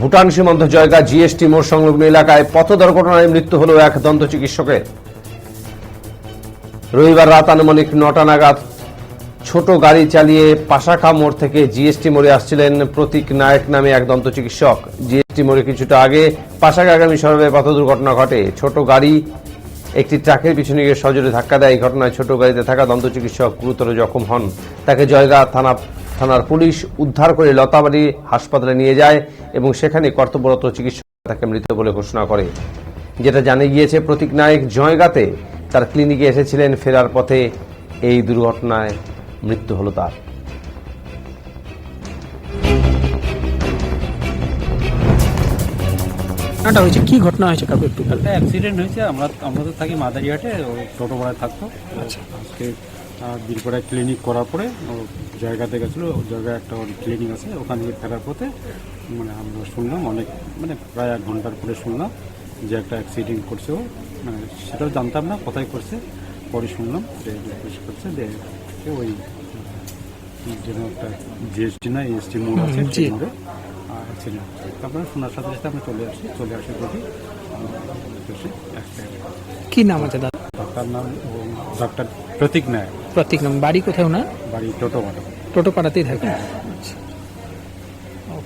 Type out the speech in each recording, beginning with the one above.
ভুটান সীমান্ত জয়গা জিএসটি মোড় সংলগ্ন এলাকায় পথ দুর্ঘটনায় মৃত্যু হল এক দন্ত চিকিৎসকের। রবিবার রাত আনুমানিক নটা নাগাদ ছোট গাড়ি চালিয়ে পাশাখা মোড় থেকে জিএসটি মোড়ে আসছিলেন প্রতীক নায়ক নামে এক দন্ত চিকিৎসক। জিএসটি মোড়ে কিছুটা আগে পাশাখাগামী সড়কে পথ দুর্ঘটনা ঘটে। ছোট গাড়ি একটি ট্রাকের পিছনে গিয়ে সজোরে ধাক্কা দেয়। এই ঘটনায় ছোট গাড়িতে থাকা দন্ত চিকিৎসক গুরুতর জখম হন। তাকে জয়গা থানা থানার পুলিশ উদ্ধার করে লতাবাড়ি হাসপাতালে নিয়ে যায় এবং সেখানে কর্তব্যরত চিকিৎসক তাকে মৃত বলে ঘোষণা করে। যেটা জানে গিয়েছে প্রতীক নায়ক জয়গাতে তার ক্লিনিকে এসেছিলেন ফেরার পথে এই দুর্ঘটনায় মৃত্যু হলো তার। ঘটনাটা হয়েছে কি ঘটনা হয়েছে কাকু একটু অ্যাক্সিডেন্ট হয়েছে আমরা আমরা তো থাকি মাদারিহাটে ও টোটো ভাড়ায় থাকতো। আজকে আহ, বীরপাড়ায় ক্লিনিক করার পরে ও জায়গাতে গেছিল জায়গায় একটা ক্লিনিক আছে ওখান থেকে ফেরার পথে মানে আমরা শুনলাম অনেক মানে প্রায় এক ঘণ্টার পরে শুনলাম যে একটা অ্যাক্সিডেন্ট করছে ও। মানে সেটাও জানতাম না কোথায় করছে পরে শুনলাম যে করছে যে ওই যেন একটা জিএসটি না এসটি মোড় আছে মোড়ে অ্যাক্সিডেন্ট তারপরে শোনার সাথে সাথে আমরা চলে আসি চলে আসি দেখি অ্যাক্সিডেন্ট কি নাম আছে ডাক্তার নাম ডাক্তার প্রতীক নায়ক। প্রতীক নাম বাড়ি কোথাও না বাড়ি টোটোপাড়া টোটোপাড়াতেই থাকেন থাকে আচ্ছা।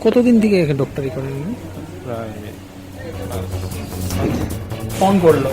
কতদিন থেকে ডক্টরি করেন? প্রায় ফোন করল